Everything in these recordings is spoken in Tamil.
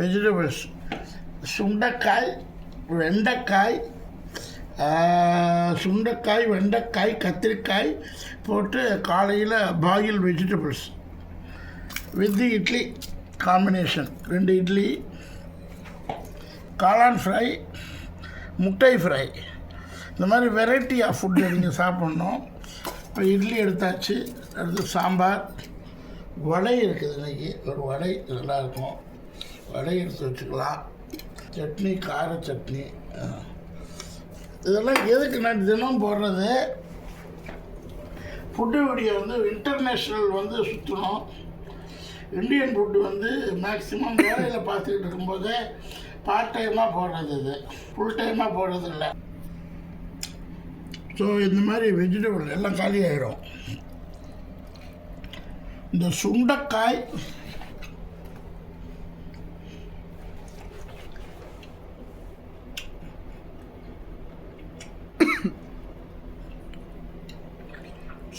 வெஜிடபிள்ஸ் சுண்டைக்காய் வெண்டைக்காய் சுண்டைக்காய் வெண்டைக்காய் கத்திரிக்காய் போட்டு காலையில் boil vegetables with idli combination ரெண்டு இட்லி காளான் ஃப்ரை முட்டை ஃப்ரை இந்த மாதிரி வெரைட்டி ஆஃப் ஃபுட்டு நீங்கள் சாப்பிட்ணும். இப்போ இட்லி எடுத்தாச்சு அடுத்து சாம்பார். வடை இருக்குது இன்றைக்கி ஒரு வடை நல்லாயிருக்கும் வடை எடுத்து வச்சுக்கலாம் சட்னி கார சட்னி. இதெல்லாம் எதுக்கு நான் தினம் போடுறது? ஃபுட்டு வீடியோ வந்து இன்டர்நேஷ்னல் வந்து சுற்றணும் இந்தியன் ஃபுட்டு வந்து மேக்ஸிமம் வேலையில் பார்த்துக்கிட்டு இருக்கும்போதே பார்ட் டைமாக போடுறது இது. ஃபுல் டைமாக போடுறது இல்லை. ஸோ இந்த மாதிரி வெஜிடபிள் எல்லாம் காலி இந்த சுண்டைக்காய்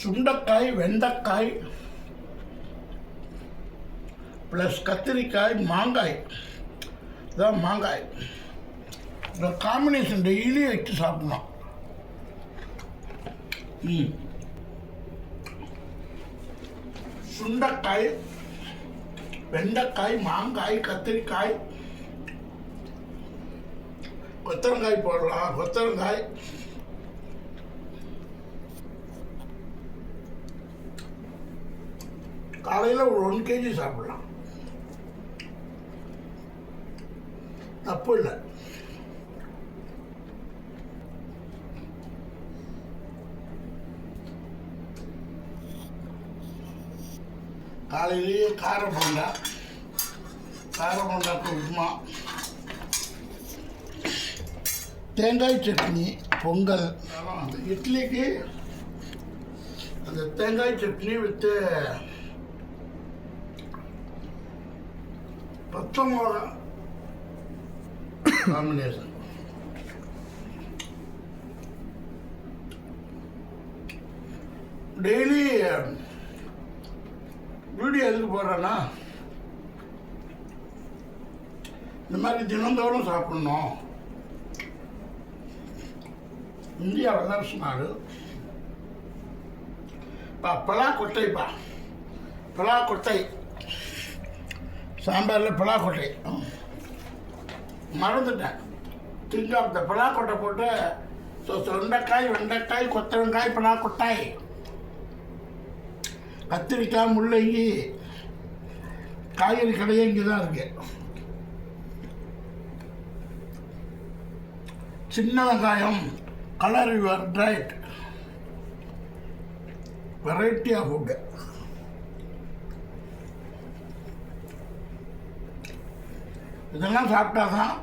சுண்டைக்காய் வெண்டைக்காய் ப்ளஸ் கத்திரிக்காய் மாங்காய். இதான் மாங்காய். இந்த காம்பினேஷன் டெய்லி வச்சு சாப்பிடணும். ம். சுண்டைக்காய் வெண்டைக்காய் மாங்காய் கத்திரிக்காய். கொத்தரங்காய் போடலாம். கொத்தரங்காய் காலையில் ஒரு ஒன் கேஜி சாப்பிடலாம். தப்பு இல்லை. காலையிலேயே கார போண்டா கார போண்டாக்கு உப்புமா தேங்காய் சட்னி பொங்கல் அந்த இட்லிக்கு அந்த தேங்காய் சட்னி வித்து பத்தொம்போது காம்பினேஷன். டெய்லி வீடியோ எதுக்கு போடுறேன்னா இந்த மாதிரி தினந்தோறும் சாப்பிடணும். இந்தியா வல்லரசு நாடு. பா பலா கொட்டைப்பா. பலா கொட்டை. சாம்பாரில் பலா கொட்டை மறந்துட்டேன். திங்க அந்த பலா கொட்டை போட்டு சொ- சொண்டைக்காய் வெண்டைக்காய் கொத்தவங்காய் பலாக்கொட்டாய் கத்திரிக்காய் முள்ளங்கி காய்கறி கடையே இங்கே தான் இருக்கு. சின்ன வெங்காயம் colour your diet variety of food இதெல்லாம் சாப்பிட்டா தான்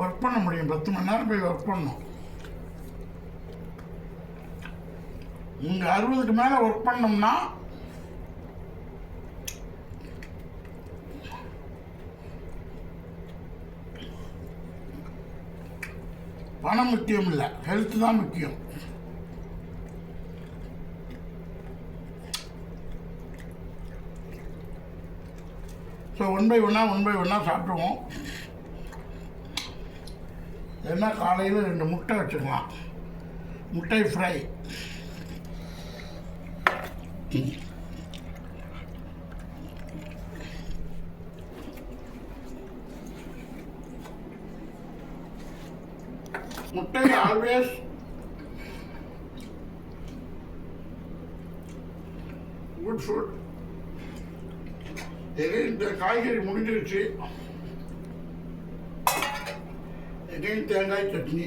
ஒர்க் பண்ண முடியும். பத்து மணி நேரம் போய் ஒர்க் பண்ணணும். இங்கே அறுபதுக்கு மேலே ஒர்க் பண்ணோம்னா பணம் முக்கியம் இல்லை. ஹெல்த் தான் முக்கியம். ஸோ ஒன் பை ஒன்னாக ஒன் பை ஒன்னாக சாப்பிடுவோம். என்ன காலையில் ரெண்டு முட்டை வச்சுக்கலாம். முட்டை ஃப்ரை முட்டை ஆல்வேஸ் குட் ஃபுட் இந்த காய்கறி முடிஞ்சிருச்சு. எகைன் தேங்காய் சட்னி.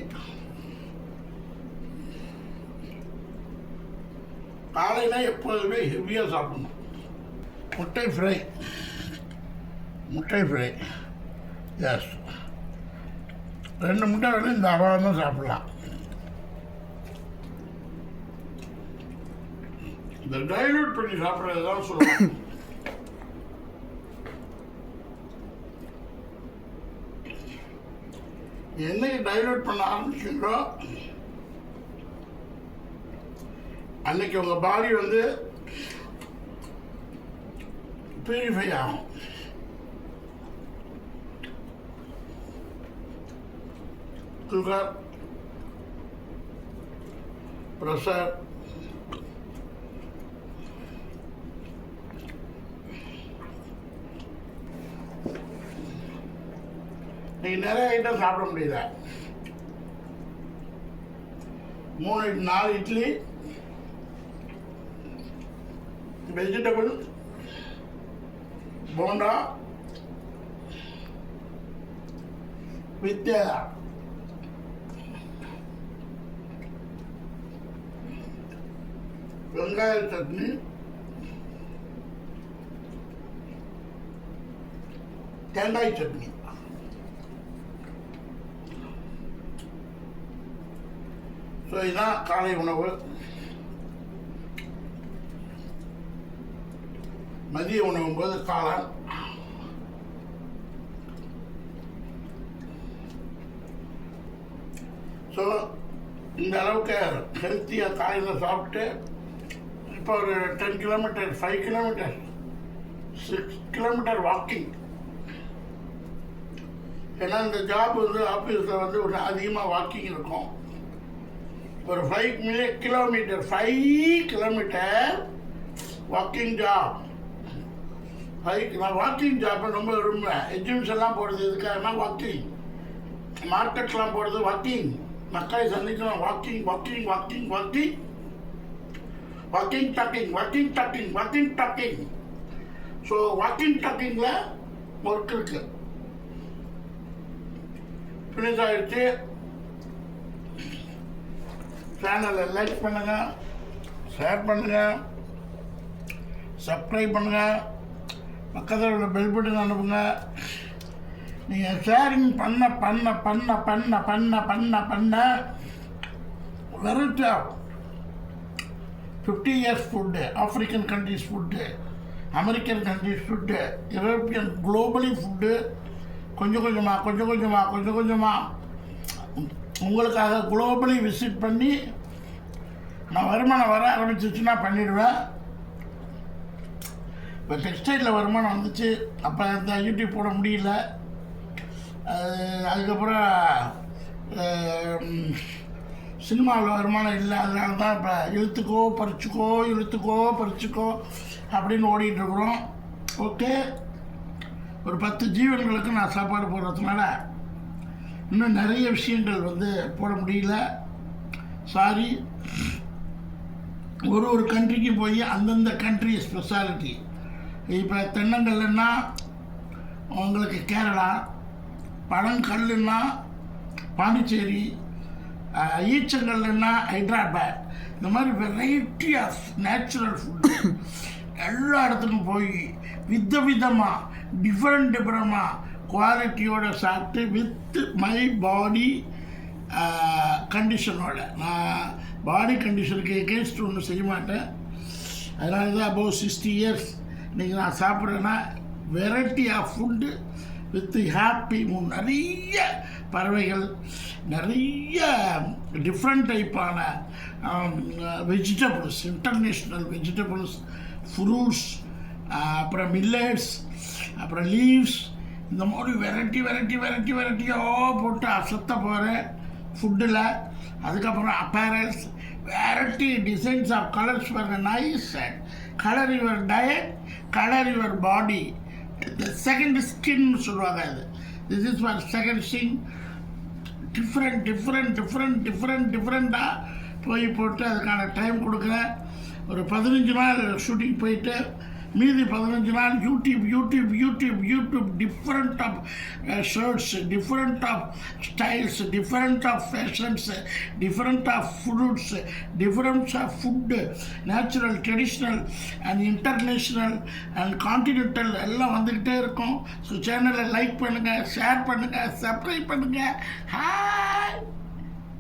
காலையில் எப்போதுமே ஹெவியாக சாப்பிடணும். முட்டை ஃப்ரை முட்டை ஃப்ரை எஸ் ரெண்டு முட்டை வேணும் இந்த அவாரம் சாப்பிடலாம். இந்த டைலூட் பண்ணி சாப்பிட்றது தான் சொல்லுவாங்க என்னைக்கு டைலூட் பண்ண ஆரம்பிச்சிங்களோ? அன்னைக்கு உங்கள் பாடி வந்து பியூரிஃபை ஆகும். சுகர் ப்ரெஷர் நீங்கள் நிறைய ஐட்டம் சாப்பிட முடியல. மூணு நாலு இட்லி வெஜிடபிள் போண்டா வித் வெங்காய சட்னி தேங்காய் சட்னி. ஸோ இதுதான் காலை உணவு மதிய உணவும் போது காளான் ஸோ இந்த அளவுக்கு ஹெல்த்தியாக காலையில் சாப்பிட்டு இப்போ ஒரு ten kilometre five kilometre six kilometre walking ஏன்னா இந்த ஜாப் வந்து ஆஃபீஸில் வந்து ஒரு அதிகமாக வாக்கிங் இருக்கும். ஒரு five மில்லிய kilometre five kilometre walking job five நான் வாக்கிங் ஜாப் ரொம்ப விரும்புவேன். எக்ஸிபிஷன் எல்லாம் போடுறது இதுக்காகனா வாக்கிங் மார்க்கெட்லாம் போடுறது வாக்கிங் மக்களை சந்திக்கலாம் walking walking walking walking walking talking walking talking walking talking so walking டாக்கிங்கில் work இருக்குது ஃபினிஷ் ஆகிடுச்சு சேனலை லைக் பண்ணுங்கள் ஷேர் பண்ணுங்கள் சப்ஸ்கிரைப் பண்ணுங்கள் பக்கத்தில் உள்ள பெல் பட்டன் அனுப்புங்க. நீங்கள் ஷேரிங் பண்ண பண்ண பண்ண பண்ண பண்ண பண்ண பண்ண variety of fifty years food African countries food American countries food European globally food கொஞ்சம் கொஞ்சமாக கொஞ்சம் கொஞ்சமாக கொஞ்சம் கொஞ்சமாக உங்களுக்காக குளோபலி விசிட் பண்ணி நான் வருமானம் வர ஆரம்பிச்சிச்சுன்னா பண்ணிடுவேன். இப்போ டெக்ஸ்டைலில் வருமானம் வந்துச்சு. அப்போ அந்த யூடியூப் போட முடியல. அது- அதுக்கப்புறம் சினிமாவில் வருமானம் இல்லை. அதனால தான் இப்போ இழுத்துக்கோ பறிச்சுக்கோ இழுத்துக்கோ பறிச்சுக்கோ அப்படின்னு ஓடிட்டுருக்குறோம் ஓகே ஒரு பத்து ஜீவன்களுக்கு நான் சாப்பாடு போடுறதுனால இன்னும் நிறைய விஷயங்கள் வந்து போட முடியல. சாரி ஒரு ஒரு கண்ட்ரிக்கு போய் அந்தந்த கண்ட்ரி ஸ்பெஷாலிட்டி இப்போ தென்னங்கல்லுன்னா உங்களுக்கு கேரளா பழங்கல்லுன்னா பாண்டிச்சேரி ஈச்சங்கல்லுன்னா ஹைதராபாத். இந்த மாதிரி வெரைட்டி ஆஃப் நேச்சுரல் ஃபுட்டு எல்லா இடத்துக்கும் போய் வித விதமாக டிஃப்ரெண்ட் டிஃப்ரெண்டாக குவாலிட்டியோட சாப்பிட்டு வித் மை பாடி கண்டிஷனோட நான் பாடி கண்டிஷனுக்கு எகேன்ஸ்ட் ஒன்றும் செய்ய மாட்டேன் அதனால தான் அபவ் சிக்ஸ்டி இயர்ஸ் இன்றைக்கி நான் சாப்பிட்றேன்னா variety of food with happy moon நிறைய பறவைகள் நிறைய டிஃப்ரெண்ட் டைப்பான வெஜிடபிள்ஸ் இன்டர்நேஷ்னல் வெஜிடபிள்ஸ் ஃப்ரூட்ஸ் அப்புறம் மில்லட்ஸ் அப்புறம் லீவ்ஸ் இந்த மாதிரி வெரைட்டி வெரைட்டி வெரைட்டி வெரைட்டியாக போட்டு அசத்த போகிறேன் ஃபுட்டில் அதுக்கப்புறம் apparels variety designs of colours for nice and colour your diet colour your body second skin சொல்லுவாங்க அது. This is for second skin different different different different டிஃப்ரெண்ட்டாக போய் போட்டு அதுக்கான டைம் கொடுக்குறேன். ஒரு பதினஞ்சு நாள் ஷூட்டிங் போயிட்டு மீதி பதினஞ்சு நாள் YouTube YouTube YouTube YouTube different of shirts different of styles different of fashions different of fruits differents of food natural traditional and international and continental எல்லாம் வந்துக்கிட்டே இருக்கும். ஸோ சேனலை லைக் பண்ணுங்கள் ஷேர் பண்ணுங்கள் சப்ஸ்கிரைப் பண்ணுங்கள் ஹாய்